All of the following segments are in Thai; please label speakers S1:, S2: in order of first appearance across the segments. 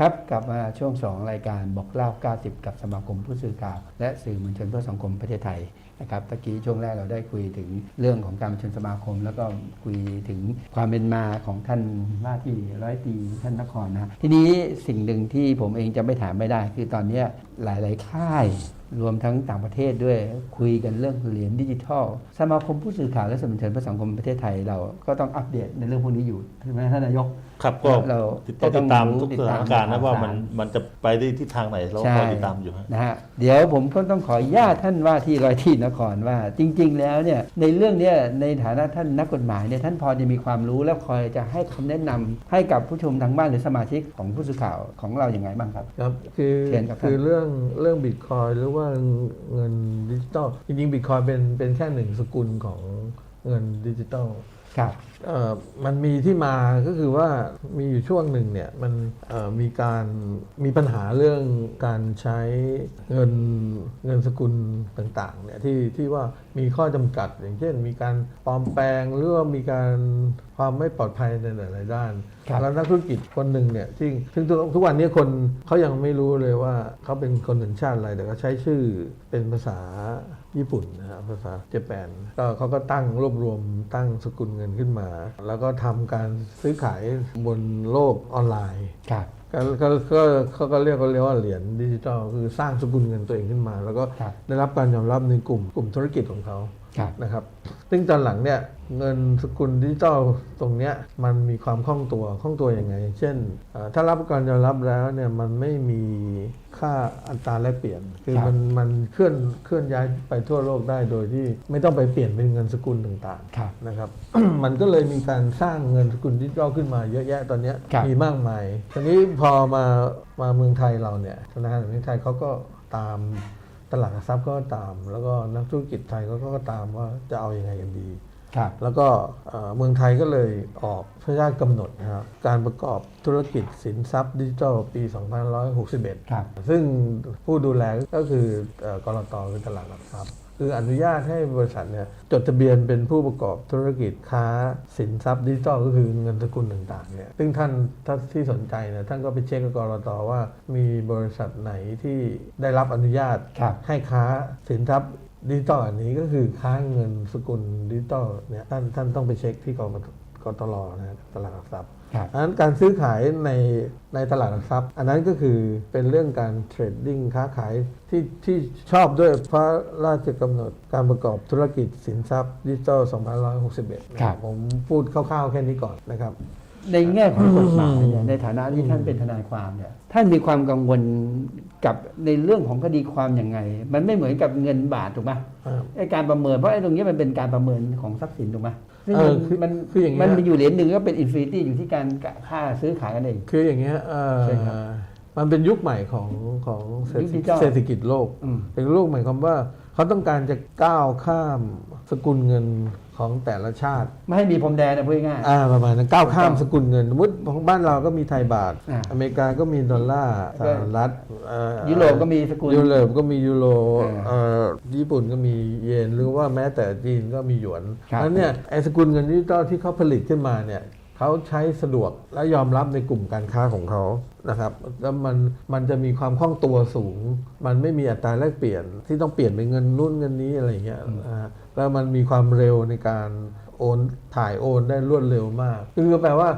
S1: ครับกลับมาช่วง 2 รายการบอกเล่า 90 กับสมาคมผู้สื่อข่าว และสื่อมวลชนเพื่อสังคมประเทศไทยนะครับตะกี้ช่วงแรกเราได้คุยถึงเรื่องของการประชุมสมาคม แล้วก็คุยถึงความเป็นมาของท่านว่าที่ร้อยตีท่านนครนะทีนี้สิ่งหนึ่งที่ผมเองจะไม่ถามไม่ได้ คือตอนนี้หลาย ๆ ค่าย รวมทั้งต่างประเทศด้วยคุยกันเรื่องเหรียญดิจิทัล สมาคมผู้สื่อข่าวและสื่อมวลชนเพื่อสังคมประเทศไทยเราก็ต้องอัปเดตในเรื่องพวกนี้อยู่ใช่ไหมท่านนายก
S2: ครับก็
S1: เรา
S2: ติดต่อติดตามทุก
S1: ติ
S2: ส
S1: ดตาม
S2: ถานการณ์นะว่า
S1: ข่าวสาร
S2: มันมันจะไปได้ทิศทางไหนเรา
S1: ใช่
S2: คอยติดตามอยู่ฮะ
S1: นะฮะเดี๋ยวผมก็ต้องขออนุญาตท่านว่าที่ร้อยที่นครว่า จริง ๆ แล้วเนี่ยในเรื่องเนี้ยในฐานะท่านนักกฎหมายเนี่ยท่านพอจะมีความรู้และคอยจะให้คำแนะนำให้กับผู้ชมทางบ้านหรือสมาชิกของผู้สื่อข่าวของเราอย่างไงบ้างครับ
S3: ครับคือ
S1: เชิญครับท่าน
S3: คือเรื่องเรื่องบิตคอยหรือว่าเงินดิจิตอลจริงๆบิตคอยเป็นเป็นแค่หนึ่งสกุลของเงินดิจิตอล
S1: ครับ
S3: เอ่อมันมีที่มาก็คือว่ามีอยู่ช่วงหนึ่งเนี่ยมันเอ่อมีการมีปัญหาเรื่องการใช้เงินเงินสกุลต่างๆเนี่ยที่ที่ว่ามีข้อจำกัด อย่างเช่น มีการปลอมแปลงหรือว่ามีการความไม่ปลอดภัยในหลายๆด้าน
S1: ครับ
S3: แล้วนักธุรกิจคนหนึ่งเนี่ยที่ซึ่งทุกทุกวันนี้คนเขายังไม่รู้เลยว่าเขาเป็นคนสัญชาติอะไรแต่ก็ใช้ชื่อเป็นภาษา ญี่ปุ่นนะครับภาษาเจแปนก็เขาก็ตั้งรวบรวมตั้งสกุลเงินขึ้นมา แล้วก็ทำการซื้อขายบนโลกออนไลน์
S1: ครับ
S3: ก็ก็ก็เขาก็เรียกเขาเรียกว่าเหรียญดิจิทัลคือสร้างสกุลเงินตัวเองขึ้นมา แล้วก็
S1: ครับ
S3: ได้รับการยอมรับในกลุ่มกลุ่มธุรกิจของเขา
S1: ครับ
S3: นะครับ ซึ่งตอนหลังเนี่ยเงินสกุลดิจิทัลตรงเนี้ยมันมีความคล่องตัวคล่องตัวยังไง เช่นเอ่อถ้ารับการยอมรับแล้วเนี่ยมันไม่มีค่าอัตราแลกเปลี่ยน คือ
S1: ครับ
S3: มันมันเคลื่อนเคลื่อนย้ายไปทั่วโลกได้โดยที่ไม่ต้องไปเปลี่ยนเป็นเงินสกุลต่างๆ
S1: ครับ
S3: นะครับ มันก็เลยมีการสร้างเงินสกุลดิจิทัลขึ้นมาเยอะแยะตอนเนี้ย
S1: ครับ
S3: มีมากมายทีนี้พอมามาเมืองไทยเราเนี่ยธนาคารแห่งประเทศไทยเขาก็ตาม ตลาดหลักทรัพย์ก็ตาม แล้วก็นักธุรกิจไทยเขาก็ตามว่าจะเอาอยัางไงกันดี
S1: ครับ
S3: แล้วก็เอ่อเมืองไทยก็เลยออกพระราชกำหนดนะครับการประกอบธุรกิจสินทรัพย์ดิจิทัลปี 2561
S1: ครับ
S3: ซึ่งผู้ดูแลก็คือเอ่อกรตคือตลาดหลักทรัพย์ คืออนุญาตให้บริษัทเนี่ยจดทะเบียนเป็นผู้ประกอบธุรกิจค้าสินทรัพย์ดิจิทัลก็คือเงินสกุลต่างๆเนี่ยซึ่งท่านถ้าที่สนใจเนี่ยท่านก็ไปเช็คกับกรตว่า มีบริษัทไหนที่ได้รับอนุญาต
S1: ครับ
S3: ให้ค้าสินทรัพย์ดิจิตอลอันนี้ก็คือค้าเงินสกุลดิจิตอลเนี่ยท่านท่านต้องไปเช็คที่กก กตลนะตลาดหลักทรัพย์
S1: ครับ
S3: อันนั้นการซื้อขายในในตลาดหลักทรัพย์ อันนั้นก็คือเป็นเรื่องการเทรดดิ้งค้าขายที่ที่ชอบด้วยพระราชกำหนดการประกอบธุรกิจสินทรัพย์ดิจิตอล2561นะครับผมพูดคร่าวๆแค่นี้ก่อนนะครับ
S1: ในแง่ของกฎหมายเนี่ยในฐานะที่ท่านเป็นทนายความเนี่ยท่านมีความกังวลกับในเรื่องของคดีความยังไง มันไม่เหมือนกับเงินบาทถูกไหม
S3: ครับ
S1: ไอการประเมินเพราะไอ้ตรงนี้มันเป็นการประเมินของทรัพย์สินถูกไหมซึ่ง
S3: เออ
S1: มัน
S3: คือ
S1: มัน
S3: คืออย่างเงี้
S1: มัน
S3: ย
S1: มีอยู่เหรียญหนึ่งก็เป็นอินฟินิตี้อยู่ที่การค่าซื้อขายกันเอง
S3: คืออย่างเงี้ยเอ่อ
S1: ใช่ครับ
S3: มันเป็นยุคใหม่ของของเศรษฐ
S1: ยุคดิ
S3: กิ
S1: จิ
S3: จ
S1: ทัล
S3: เศรษฐกิจโลก
S1: อืม
S3: เป็นโลกหมายความว่าเขาต้องการจะก้าวข้ามสกุลเงิน ของแต่ละชาติ
S1: ไม่ให้มีพรมแดนนะพูดง่าย
S3: อ่าประมาณนั้นก้าวข้ามสกุลเงินสมมติของบ้านเราก็มีไทยบาท
S1: อ่า
S3: อเมริกาก็มีดอลลาร์สหรัฐเอ่อ
S1: ยุโรปก็มีสกุล
S3: ยุโรปก็มียูโร
S1: อ่า
S3: เอ่อญี่ปุ่นก็มีเยนหรือว่าแม้แต่จีนก็มีหยวน
S1: ครับ
S3: นั้นเนี่ยไอ้สกุลเงินดิจิตอลที่เขาผลิตขึ้นมาเนี่ย เขาใช้สะดวกและยอมรับในกลุ่มการค้าของเขานะครับแล้วมันมันจะมีความคล่องตัวสูง มันไม่มีอัตราแลกเปลี่ยนที่ต้องเปลี่ยนเป็นเงินนู่นเงินนี้อะไรอย่างเงี้ยนะฮะแล้วมันมีความเร็วในการโอนถ่ายโอนได้รวดเร็วมาก คือแปลว่า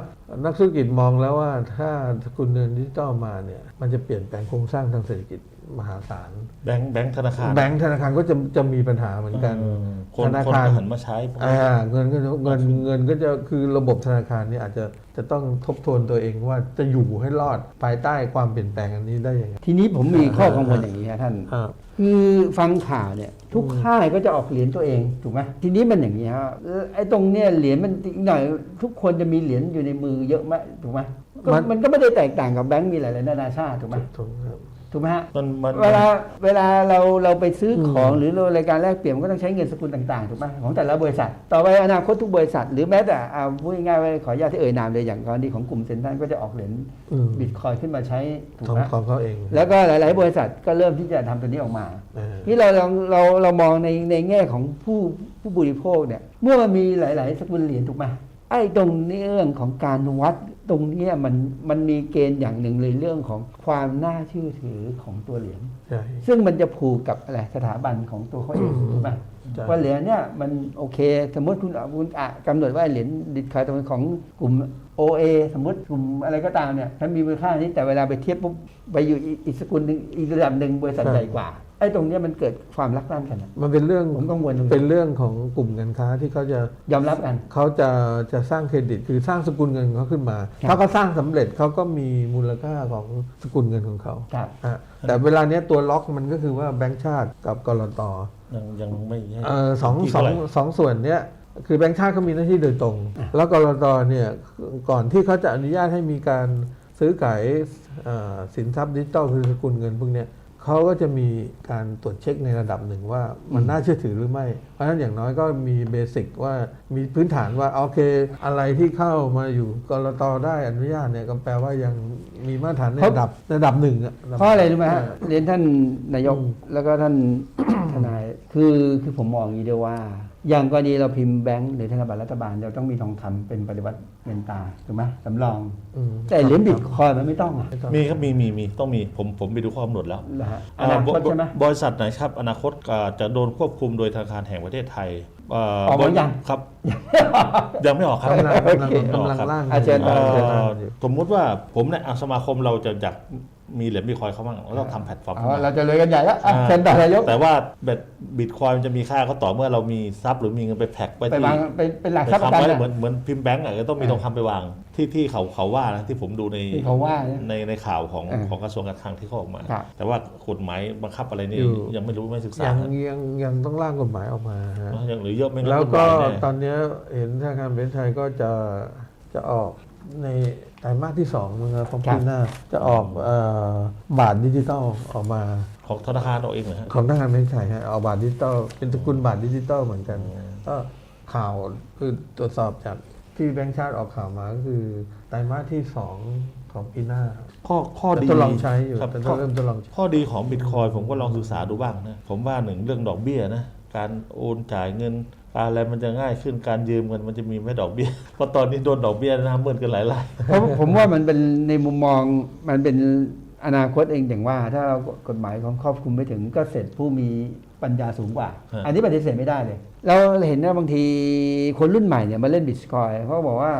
S3: นักธุรกิจมองแล้วว่าถ้าสกุลเงินดิจิตอลมาเนี่ยมันจะเปลี่ยนแปลงโครงสร้างทางเศรษฐกิจ มหาศาล
S2: แบงค์แบงค์ธนาคาร
S3: แบงก์ธนาคารก็จะจะมีปัญหาเหมือนกัน
S2: เออคน
S3: ธนา
S2: คน
S3: คาร
S2: ก็หันมาใช้พวกนี้
S3: อ่าเงินก็จะเงินเงินก็จะคือระบบธนาคารเนี่ยอาจจะจะต้องทบทวนตัวเองว่าจะอยู่ให้รอดภายใต้ความเปลี่ยนแปลงอันนี้ได้ยังไง
S1: ๆทีนี้ผมมีข้อกังวลอย่างนี้ครับท่าน
S3: อ่า
S1: คือฟังข่าวเนี่ยทุกค่ายก็จะออกเหรียญตัวเองถูกไหมทีนี้มันอย่างนี้ฮะเออไอ้ตรงเนี้ยเหรียญมันอีกหน่อยทุกคนจะมีเหรียญอยู่ในมือเยอะไหมถูกไหมก็
S3: มัน
S1: มันก็ไม่ได้แตกต่างกับแบงก์มีหลายๆนานาชาติถูกไหม
S3: ถูกครับ
S1: ถูกไหมฮะ
S2: มันมัน
S1: เวลาเวลาเราเราไปซื้อของหรือเรารายการแลกเปลี่ยนมันก็ต้องใช้เงินสกุลต่างๆถูกไหมของแต่ละบริษัท ต่อไปอนาคตทุกบริษัท หรือแม้แต่เอาพูดง่ายๆว่าขออนุญาตที่เอ่ยนามเลยอย่างกรณีของกลุ่มเซ็นทรัลก็จะออกเหรียญ
S3: อืม
S1: บิตคอยขึ้นมาใช้ถูก
S3: ของ
S1: ไหม
S3: ของเขาเอง
S1: แล้วก็หลาย ๆ บริษัทก็เริ่มที่จะทำตัวนี้ออกมา
S3: อ่า
S1: ที่เราลองเราเรามองในในแง่ของผู้ผู้บริโภคเนี่ยเมื่อมันมีหลาย ๆสกุลเหรียญถูกไหมไอ้ตรงนี้เรื่องของการวัด ตรงเนี้ยมันมันมีเกณฑ์อย่างหนึ่งเลยเรื่องของความน่าเชื่อถือของตัวเหรียญ
S3: ใช่
S1: ซึ่งมันจะผูกกับอะไรสถาบันของตัวเขาเองถูกไหม
S3: ใช่
S1: ว่าเหรียญเนี่ยมันโอเค สมมติคุณคุณอะกำหนดว่าเหรียญดิคอยตรงของกลุ่ม OA สมมติกลุ่มอะไรก็ตามเนี่ยถ้ามีมูลค่านี้แต่เวลาไปเทียบปุ๊บไปอยู่อีกอีกสกุลหนึ่งอีกระดับหนึ่งบริษัทใหญ่กว่า ไอ้ตรงเนี้ยมันเกิดความรักลั่นกันอะ
S3: มันเป็นเรื่อง
S1: ผมกังวลตรงนี้
S3: เป็นเรื่องของกลุ่มการค้าที่เขาจะ
S1: ยอมรับกัน
S3: เขาจะจะสร้างเครดิตคือสร้างสกุลเงินของเขาขึ้นมา
S1: ครับ
S3: ถ้าเขาสร้างสำเร็จเขาก็มีมูลค่าของสกุลเงินของเขา
S1: ครับ
S3: อะแต่เวลาเนี้ยตัวล็อกมันก็คือว่าแบงก์ชาติกับกรต
S2: ยังยังไม่ให้
S3: เออสอง
S2: ที่
S3: สอง
S2: เท่าไหร่
S3: สองส่วนเนี้ยคือแบงก์ชาติเขามีหน้าที่โดยตรง แล้วกรตเนี่ยก่อนที่เขาจะอนุญาตให้มีการซื้อขายเอ่อสินทรัพย์ดิจิตอลคือสกุลเงินพวกเนี้ย เขาก็จะมีการตรวจเช็คในระดับหนึ่งว่ามันน่าเชื่อถือหรือไม่ เพราะฉะนั้นอย่างน้อยก็มีเบสิกว่ามีพื้นฐานว่าโอเค อะไรที่เข้ามาอยู่กรตได้อนุญาตเนี่ยก็แปลว่ายังมีมาตรฐานใน
S1: เพราะ
S3: ระดับระดับหนึ่งอะ
S1: เพราะอะไรรู้ไหมฮะเรียนท่านนายก
S3: อืม
S1: แล้วก็ท่านทนายคือคือผมมองอย่างนี้ด้วยว่า อย่างกรณีเราพิมพ์แบงก์หรือธนบัตรรัฐบาลเราต้องมีทองคำเป็นปฏิวัติเงินตราถูกไหมสำรอง
S3: อืม
S1: แต่เหรียญบิตคอยน์มันไม่ต้องอะ
S3: ไม่ต้อง
S2: มีครับมีมีมีต้องมีผมผมไปดูข้อกำหนดแล้ว
S1: นะฮะอ
S2: อ่า
S1: นาคต
S2: บ
S1: ใช่ไหม
S2: บริษัทไหนครับอนาคตอ่าจะโดนควบคุมโดยธนาคารแห่งประเทศไทยเอ
S1: อกมายัง
S2: ครับ ยังไม่ออกครับ
S3: กำลัง
S1: โอเค
S3: กำลังกำลังร่าง
S1: อาเชิญต่
S2: เอ่
S1: อ
S2: อสมมุติว่าผมเนี่ยอะสมาคมเราจะอยาก มีเหรียญบิตคอยน์เขาบ้างเราต้องทำแพลตฟอร์ม
S1: เอา
S2: ขึ้นมา
S1: เราจะรวยกันใหญ่แล้วอะ
S2: อ่า
S1: เชิญต่อนายก
S2: แต่ว่าแบบบิตคอยน์มันจะมีค่าก็ต่อเมื่อเรามีทรัพย์หรือมีเงินไปแพ็กไว้
S1: ไป
S2: ที่
S1: วางไปเป็นหลัก
S2: ไป
S1: ทรัพย์ประ
S2: ทำ
S1: กัน
S2: ไว้
S1: อะ
S2: เหมือนเหมือนพิมพ์แบงก์อะก็ต้องมี
S1: อ่า
S2: ทองคำไปวางที่ที่เขาเขาว่านะที่ผมดูใน
S1: ที่เขาว่าเนี่ย
S2: ในในข่าวของ
S1: อ่า
S2: ของกระทรวงการคลังที่เขาออกมา
S1: ครับ
S2: แต่ว่ากฎหมายบังคับอะไรนี่
S3: อยู่
S2: ยังไม่รู้ไม่ศึกษา
S3: ยังยังยังต้องร่างกฎหมายออกมาฮะ
S2: ยังหรือเยอะไม่งั้น
S3: แล้ว
S2: ฎห
S3: ก็
S2: มายเนี่ย
S3: ตอนเนี้ยเห็นธนาคารประเทศไทยก็จะจะออก ในไตรมาสที่สองนะครับของ
S1: ครั
S3: ปี
S1: บ
S3: หน้าจะออกเอ่อบาทดิจิตอลออกมา
S2: ของธนาคารเราเองเหรอฮะ
S3: ของธนาคารประเทศไทยฮะออกบาทดิจิตอลเป็นสกุลบาทดิจิตอลเหมือนกันก็ข่าวคือตรวจสอบจากที่แบงก์ชาติออกข่าวมาก็คือไตรมาสที่สองของปีหน้า
S2: ข้อข้อ
S3: จะ
S2: ดี
S3: ทดลองใช้อยู่
S2: ครับ
S3: แต่
S2: ข้อ
S3: เริ่มทดลองใช้
S2: ข้อดีของบิตคอยผมก็ลองศึกษาดูบ้างนะ ผมว่าหนึ่งเรื่องดอกเบี้ยนะ การโอนจ่ายเงินการ อะไรมันจะง่ายขึ้นการยืมเงินมันจะมีไม่ดอกเบี้ยเพราะตอนนี้โดนดอกเบี้ยนะเมื่อนกันหลายราย
S1: เพราะผมว่ามันเป็นในมุมมองมันเป็นอนาคตเองอย่างว่า ถ้าเรากฎหมายของครอบคลุมไม่ถึงก็เสร็จผู้มีปัญญาสูงกว่า
S2: ฮะ
S1: อันนี้ปฏิเสธไม่ได้เลย เราเห็นว่าบางทีคนรุ่นใหม่เนี่ยมาเล่นบิตคอยเขาบอกว่า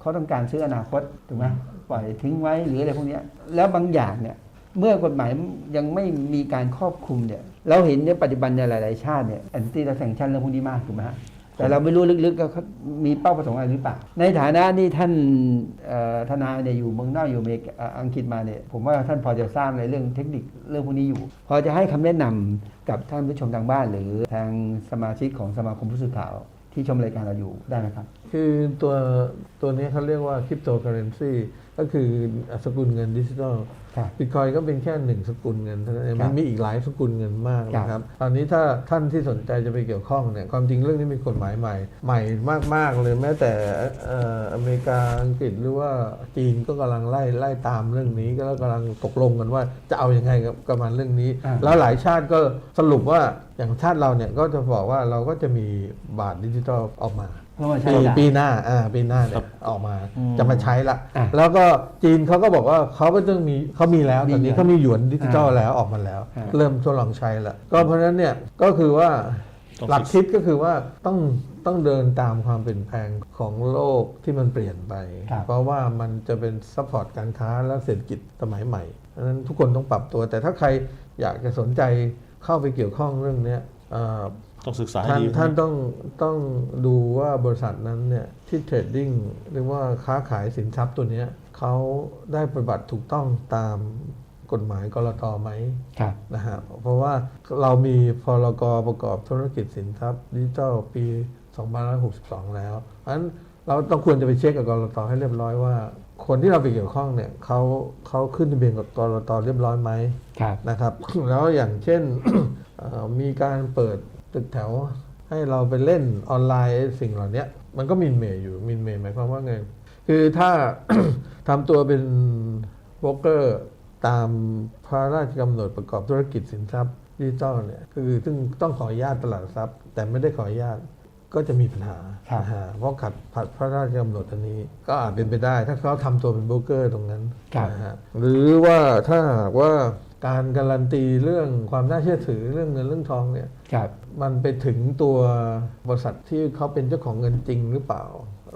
S1: เขาต้องการซื้ออนาคตถูกไหมปล่อยทิ้งไว้หรืออะไรพวกเนี้ยแล้วบางอย่างเนี่ย เมื่อกฎหมายยังไม่มีการครอบคลุมเนี่ย เราเห็นเนี่ยปัจจุบันในหลาย ๆ ชาติเนี่ยแอนตี้และแซงชันเรื่องพวกนี้มากถูกไหมฮะแต่เราไม่รู้ลึกๆว่าเขามีเป้าประสงค์อะไรหรือเปล่า ในฐานะที่ท่านทนายเนี่ยอยู่เมืองนอกอยู่อเมริกาอังกฤษมาเนี่ยผมว่าท่านพอจะทราบในเรื่องเทคนิคเรื่องพวกนี้อยู่ พอจะให้คำแนะนำกับท่านผู้ชมทางบ้าน หรือทางสมาชิกของสมาคมผู้สื่อข่าวที่ชมรายการเราอยู่ได้ไหมครับ
S3: คือตัวตัวนี้เขาเรียกว่าคริปโตเคอเรนซีก็คือสกุลเงินดิจิทัล
S1: ครับ
S3: บิตคอยก็เป็นแค่หนึ่งสกุลเงินเท่านั้นเอง
S1: ครั
S3: มั
S1: บ
S3: นมีอีกหลายสกุลเงินมาก
S1: ครับ
S3: นะครับ ตอนนี้ถ้าท่านที่สนใจจะไปเกี่ยวข้องเนี่ยความจริงเรื่องนี้มีกฎหมายใหม่ ใหม่มาก ๆ เลยแม้แต่เอ่ออเมริกาอังกฤษหรือว่าจีนก็กำลังไล่ไล่ตามเรื่องนี้ก็กำลังตกลงกันว่าจะเอาอยัางไงกับกับมันเรื่องนี้
S1: อ่า
S3: แล้วหลายชาติก็สรุปว่าอย่างชาติเราเนี่ยก็จะบอกว่าเราก็จะมีบาทดิจิทัลออกมา
S1: เพื่อมาใช้
S3: ปี
S1: จ่าย
S3: ปีหน้าอ่าปีหน้าเนี่
S2: ครั
S3: ย
S2: บ
S3: ออกมา
S2: อืม
S3: จะมาใช้ละ
S1: อะ
S3: แล้วก็จีนเขาก็บอกว่าเขาก็ต้องมีเขามีแล้ว
S1: มี
S3: ตอนนี้
S1: แล้ว
S3: เขามีหยวนดิจิทัล
S1: อ่า
S3: แล้วออกมาแล้ว
S1: อ่า
S3: เริ่มทดลองใช้แล้วก็เพราะฉะนั้นเนี่ยก็คือว่า
S2: ต้อง
S3: หลักคิดก็คือว่าต้องต้องเดินตามความเปลี่ยนแปลงของโลกที่มันเปลี่ยนไป
S1: ครับ
S3: เพราะว่ามันจะเป็นซัพพอร์ตการค้าและเศรษฐกิจสมัยใหม่เพราะฉะนั้นทุกคนต้องปรับตัว แต่ถ้าใครอยากจะสนใจเข้าไปเกี่ยวข้องเรื่องเนี้ยเอ่อ
S2: ต้องศึกษาให้
S3: ท่าน
S2: ดี
S3: ท่านต้องต้องดูว่าบริษัทนั้นเนี่ยที่เทรดดิ้งหรือว่าค้าขายสินทรัพย์ตัวเนี้ยเขาได้ปฏิบัติถูกต้องตามกฎหมายกรตไหม
S1: ครับ
S3: นะฮะเพราะว่าเรามีพรกประกอบธุรกิจสินทรัพย์ดิจิทัลปี2562 แล้วเพราะฉะนั้นเราต้องควรจะไปเช็คกับกรตให้เรียบร้อยว่า คนที่เราไปเกี่ยวข้องเนี่ยเขาเขาขึ้นทะเบียนกับกรตเรียบร้อยไหม
S1: ครับ
S3: นะครับ แล้วอย่างเช่นเอ่อมีการเปิด ตึกแถวให้เราไปเล่นออนไลน์สิ่งเหล่านี้มันก็มินเมย์อยู่มินเมย์หมายความว่าไง คือถ้าทำตัวเป็นโบรกเกอร์ตามพระราชกำหนดประกอบธุรกิจสินทรัพย์ดิจิทัลเนี่ยคือซึ่งต้องขออนุญาตตลาดหลักทรัพย์ แต่ไม่ได้ขออนุญาตก็จะมีปัญหา
S1: ครับ
S3: นะฮะเพราะขัดผัดพระราชกำหนดอันนี้ ก็อาจเป็นไปได้ ถ้าเขาทำตัวเป็นโบรกเกอร์ตรงนั้น
S1: ครับ
S3: นะฮะหรือว่าถ้าหากว่าการการันตีเรื่องความน่าเชื่อถือเรื่องเงินเรื่องทองเนี่ย
S1: ครับ
S3: มันไปถึงตัวบริษัทที่เขาเป็นเจ้าของเงินจริงหรือเปล่า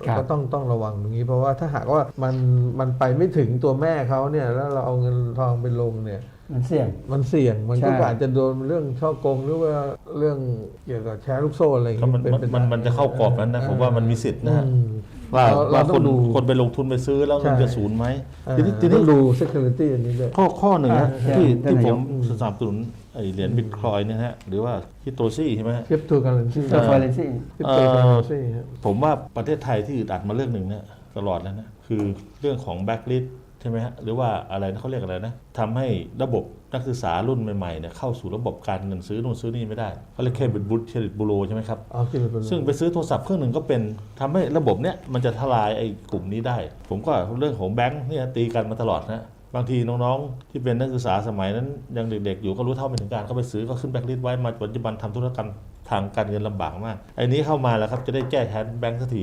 S1: ครับ
S3: ก็ต้องต้องระวังตรงนี้ เพราะว่าถ้าหากว่ามันมันไปไม่ถึงตัวแม่เขาเนี่ยแล้วเราเอาเงินทองไปลงเนี่ย
S1: มันเสี่ยง
S3: มันเสี่ยง มันก็
S1: ใช่
S3: อาจจะโดนเรื่องช่อโกงหรือว่าเรื่องเกี่ยวกับแชร์ลูกโซ่อะไรอย่าง
S2: ก็
S3: เงี้
S2: มัน
S3: ยเป็
S2: มัน
S3: ไป
S2: มัน
S3: ได้
S2: มันจะเข้ากรอบนั้นนะผมว่ามันมีสิทธิ์นะฮะ
S3: อืม
S2: ว่า
S3: เราเรา
S2: ว่า
S3: ต้
S2: ค
S3: อนงดู
S2: คนไปลงทุนไปซื้อแล้วมัน
S3: ใช่
S2: จะศูนย์ไหม
S3: อ่า
S2: ทีนี้ที
S3: ต้
S2: นี้
S3: องดู security อันนี้ด้วย
S2: ข้อข้อหนึ่งนะ
S1: ใช่
S2: ที่
S1: ท่าน
S2: ที่
S1: นา
S2: ผ
S1: ย
S2: ม
S1: ก
S2: สนับสนุนไอเหรียญบิตคอยน์เนี่ยนะฮะหรือว่าฮิโตซี่ใช่ไหมฮะ
S3: คริปโตเคอเรนซี
S1: เซอร์ฟอเรนซี่
S3: คริปโตเคอเรนซีครับ
S2: ผมว่าประเทศไทยที่อึดอัดมาเรื่องหนึ่งเนี่ยตลอดแล้วนะ คือเรื่องของแบ็กลิส ใช่ไหมฮะหรือว่าอะไรนะเขาเรียกอะไรนะทำให้ระบบนักศึกษารุ่นใหม่ๆเนี่ยเข้าสู่ระบบการเงินซื้อนู่นซื้อนี่ไม่ได้เขาเรียกเครดิตบูเครดิตบูโรใช่ไหมครับ
S3: อ๋อคิดเป็น
S2: ซึ่งไปซื้อโทรศัพท์เครื่องหนึ่งก็เป็นทำให้ระบบเนี้ยมันจะทลายไอ้กลุ่มนี้ได้ ผมก็เรื่องของแบงค์เนี่ยตีกันมาตลอดนะบางทีน้องๆ ที่เป็นนักศึกษาสมัยนั้นยังเด็กๆอยู่ก็รู้เท่าไม่ถึงการก็ไปซื้อก็ขึ้นแบงค์ลิสต์ไว้มาปัจจุบันทำธุรกรรม ทางการเงินลำบากมากไอ้นี้เข้ามาแล้วครับจะได้แก้แค้นแบงค์สักที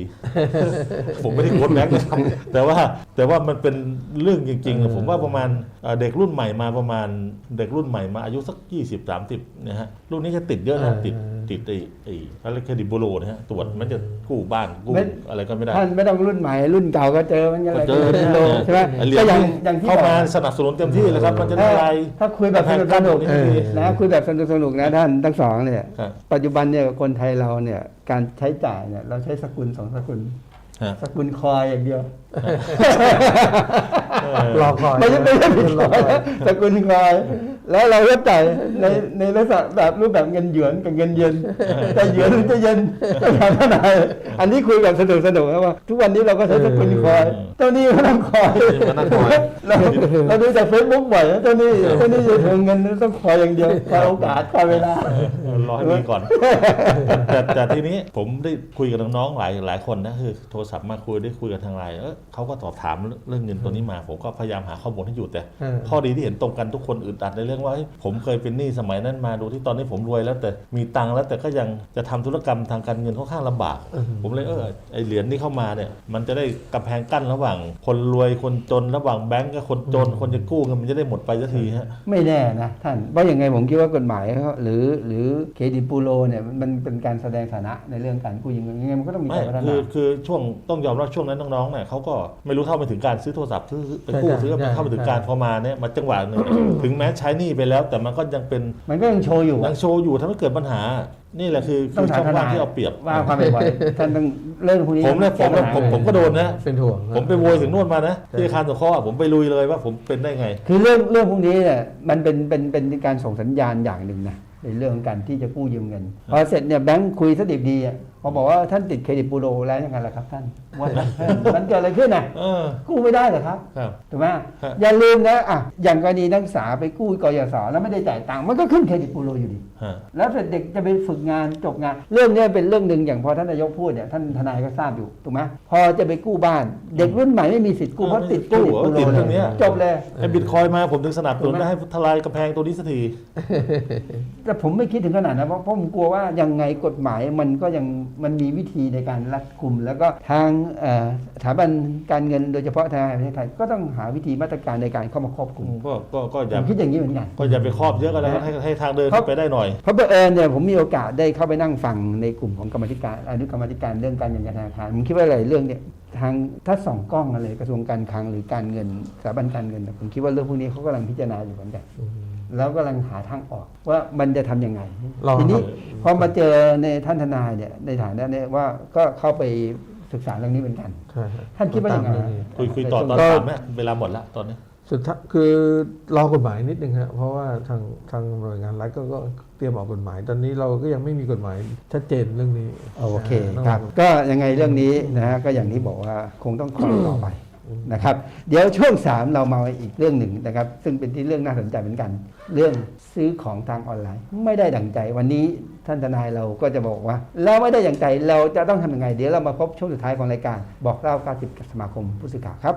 S2: ผมไม่ได้โกดแบงค์นะครับแต่ว่าแต่ว่ามันเป็นเรื่องจริงๆ ผมว่าประมาณเอ่อเด็กรุ่นใหม่มาประมาณเด็กรุ่นใหม่มาอายุสัก 20 30นะฮะรุ่นนี้จะติดเยอะนะติด ติดไอ้ไอ้อะไรเครดิตบูโรนะฮะตรวจมันจะกู้บ้านกู้
S1: ไม่
S2: อะไรก็ไม่ได้
S1: ท่านไม่ต้องรุ่นใหม่ รุ่นเก่าก็เจอมันยังไง
S2: ก็เจอ
S1: ก็
S2: เนี่ย
S1: โลใช่ไหม
S2: ไอ้เหรีย
S1: ก็
S2: ญ
S1: อย่าง
S2: ที่
S1: อย่างที่
S2: เข้า
S1: บอก
S2: มาสนับสนุนเต็มที่เลยครับ มันจะทลาย
S1: ถ้าคุยแบบสนุกสนุก
S2: เออ
S1: นะคุยแบบสนุกสนุกนะท่านทั้งสองเนี่ย
S2: ครับ
S1: ปัจจุบันเนี่ยคนไทยเราเนี่ยการใช้จ่ายเนี่ยเราใช้สกุลสองสกุล
S2: ฮะ
S1: สกุลคอยอย่างเดียว
S3: รอคอย
S1: ไม่ใช่ไม่ใช่ผิด
S3: รอคอย
S1: สกุลคอย แล้วเราก็จ่ายในในลักษณะแบบรูปแบบเงินหยวนกับเงินเยนจะหยวนหรือจะเยนก็ถามทนายอันนี้คุยแบบสนุกสนุกนะว่า ทุกวันนี้เราก็ใช้สกุลคอยเจ้าหนี้ก็ต้องคอย
S2: มานั่งคอย
S1: เราเราดูจากเฟซบุ๊กบ่อยนะเจ้าหนี้เจ้าหนี้จะทวงเงินต้องคอยอย่างเดียวคอยโอกาสคอยเวลา
S2: รอให้มีก่อน แต่แต่ทีนี้ผมได้คุยกับน้องๆหลายหลายคนนะคือ โทรศัพท์มาคุยได้คุยกับทางไลน์เออเขาก็ตอบถามเรื่องเงินตัวนี้มาผมก็พยายามหาข้อมูลให้อยู่แต่
S3: เออ
S2: ข้อดีที่เห็นตรงกันทุกคนอึดอัดในเรื่องว่าเฮ้ยผมเคยเป็นหนี้สมัยนั้นมาดูที่ตอนนี้ผมรวยแล้วแต่มีตังค์แล้วแต่ก็ยังจะทำธุรกรรมทางการเงินค่อนข้างลำบาก ผมเลยเออไอเหรียญที่เข้ามาเนี่ยมันจะได้กำแพงกั้นระหว่าง คนรวยคนจนระหว่างแบงก์กับคนจนคนจะกู้เงินมันจะได้หมดไปสักทีฮะ
S1: ไม่แน่นะท่านเพราะยังไงผมคิดว่ากฎหมายเขาหรือหรือเครดิตบูโรเนี่ยมันเป็นการแสดงฐานะในเรื่องการกู้ยืมเงินยังไงมันก็ต้องมี
S2: ไม่
S1: การพัฒ
S2: คื
S1: นา
S2: อคือช่วงต้องยอมรับช่วงนั้นน้องๆเนี่ยเขาก็ไม่รู้เท่าไม่ถึงการซื้อโทรศัพท์ซื้อไปกู้
S3: ใช่
S2: ซื้อ
S3: ใช่
S2: เข้าไม่ถึงการ
S3: ใช่
S2: พอมาเนี่ยมาจังหวะหนึ่งถึงแม้ใช้หนี้ไปแล้ว แต่มันก็ยังเป็น
S1: มันก็ยังโชว์อยู่
S2: ยังโชว์อยู่ทำให้เกิดปัญหา นี่แหละคือคื
S1: ต้อ
S2: อง
S1: ถา
S2: ช่
S1: ม
S2: อง
S1: ท
S2: ว่าง
S1: นาย
S2: ที่เอาเปรียบ
S1: ว่าความเป็นบ่อยท่านต้องเรื่องพวกนี้
S2: ผมเนี่ยผมเนี่ยผมผมก็โดนนะ
S3: เป็นห่วงนะ
S2: ผมไปโวยถึงนู่นมานะที่อาคารสงเคราะห์อะผมไปลุยเลยว่าผมเป็นได้ไง
S1: คือเรื่องเรื่องพวกนี้เนี่ยมันเป็นเป็นเป็นการส่งสัญญาณอย่างหนึ่งนะในเรื่องของการที่จะกู้ยืมเงินพอเสร็จเนี่ยแบงค์คุยสดิบดีอะพอบอกว่าท่านติดเครดิตบูโรแล้วยังไงล่ะครับท่านวันนั้นมันเกิดอะไรขึ้นอะ
S2: เออ
S1: กู้ไม่ได้เหรอครับ
S2: ครับ
S1: ถูกไหม
S2: ฮะ
S1: อย่าลืมนะอะอย่างกรณีนักศึกษาไปกู้กยศแล้วไม่ได้จ่ายตังค์มันก็ขึ้นเครดิตบูโรอยู่ดี
S2: ฮะ
S1: แล้วเสร็จเด็กจะไปฝึกงานจบงาน เรื่องเนี้ยเป็นเรื่องหนึ่งอย่างพอท่านนายกพูดเนี่ยท่านทนายก็ทราบอยู่ถูกไหมพอจะไปกู้บ้าน เด็กรุ่นใหม่ไม่มีสิทธิ์กู้เพราะติดเครดิตบูโร
S2: ติดเรื่องเนี้ย
S1: จบเลย
S2: ไอ้บิตคอยน์มาผมถึงสนับสนุน
S1: ถูกไหม
S2: ให้ทลายกระแพงตัวนี้สักที
S1: แต่ผมไม่คิดถึงขนาดนั้นเพราะเพราะผมกลัวว่ายังไงกฎหมายมันก็ยังมันมีวิธีในการรัดกุมแล้วก็ทางเอ่อสถาบันการเงินโดยเฉพาะทางประเทศไทยก็ต้องหาวิธีมาตรการในการเข้ามาควบคุม
S2: ก็ก็ก็อ
S1: ผ
S2: ย่าม
S1: คิดอย่างนี้เหมือนกัน
S2: ก็อย่าไปครอบเยอะก็แล้วกันให้ให้ทางเดินเข้าไปได้หน่อย
S1: เพราะบังเอิญเนี่ยผมมีโอกาสได้เข้าไปนั่งฟังในกลุ่มของกรรมาธิการอนุกรรมาธิการเรื่องการเงินการธนาคารผมคิดว่าหลายเรื่องเนี่ยทางถ้าส่องกล้องกันเลยกระทรวงการคลังหรือการเงินสถาบันการเงินเนี่ยผมคิดว่าเรื่องพวกนี้เขากำลังพิจารณาอยู่เหมือนกัน แล้วกำลังหาทางออกว่ามันจะทำยังไง
S3: ลอง
S1: ทีนี้
S2: ครับ
S1: พอมาเจอในท่านทนายเนี่ยในฐานะเนี่ยว่าก็เข้าไปศึกษาเรื่องนี้เหมือนกัน
S3: ใช่ครับ
S1: ท่านคิดว่ายังไง
S3: ตมเรื่องนี้
S2: คุยคุยต่อตอน
S3: ก็
S2: สามแม่เวลาหมดละตอนนี้
S3: สุดท้ายคือรอกฎหมายนิดนึงครับเพราะว่าทางทางหน่วยงานรัฐก็ก็เตรียมออกกฎหมาย ตอนนี้เราก็ยังไม่มีกฎหมายชัดเจนเรื่องนี้
S1: โอเค
S3: ต้อง
S1: ครับ ก็ยังไงเรื่องนี้นะฮะก็อย่างที่บอกว่าคงต้องคอยต่อไป นะครับ เดี๋ยวช่วง 3 เรามาอีกเรื่องหนึ่งนะครับ ซึ่งเป็นที่เรื่องน่าสนใจเหมือนกัน เรื่องซื้อของทางออนไลน์ ไม่ได้ดั่งใจ วันนี้ท่านทนายเราก็จะบอกว่า เราไม่ได้อย่างใจเราจะต้องทำยังไง เดี๋ยวเรามาพบช่วงสุดท้ายของรายการ บอกเล่าการติดสมาคมผู้สื่อข่าวครับ